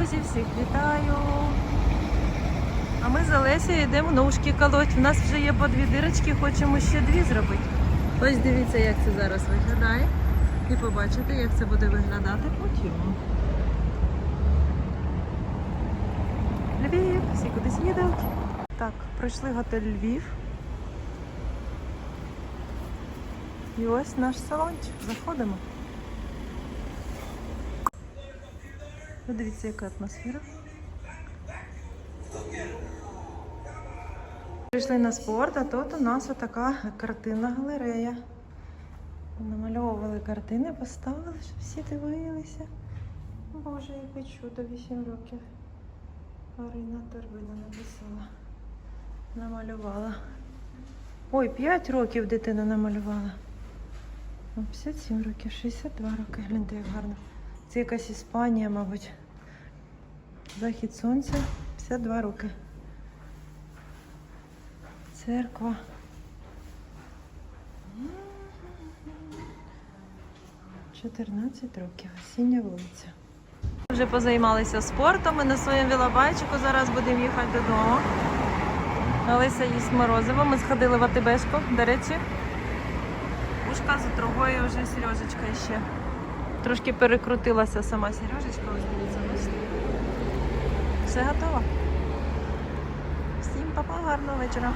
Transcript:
друзі, всіх вітаю! А ми з Олесією йдемо ножки колоть. У нас вже є по дві дирочки, хочемо ще дві зробити. Ось дивіться, як це зараз виглядає. І побачите, як це буде виглядати потім. Львів, всі кудись їдуть. Так, пройшли готель Львів. І ось наш салончик. Заходимо. Ви дивіться, яка атмосфера. Прийшли на спорт, а тут у нас отака картинна галерея. Намальовували картини, поставили, щоб всі дивилися. Боже, яке чудо, 8 років. Арина Торбина написала. Намалювала. Ой, 5 років дитина намалювала. 57 років, 62 роки. Гляньте, як гарно. Це якась Іспанія, мабуть. Захід сонця, 52 роки. Церква. 14 років. Осіння вулиця. Вже позаймалися спортом. і на своєму велобайчику зараз будемо їхати додому. Олеся їсть морозиво. Ми сходили в АТБшку, до речі. Ушка за другою вже Сережечка ще. Трошки перекрутилася сама Сережечка, ось дивіться, бачите. Все готово. Всім папа, гарного вечора.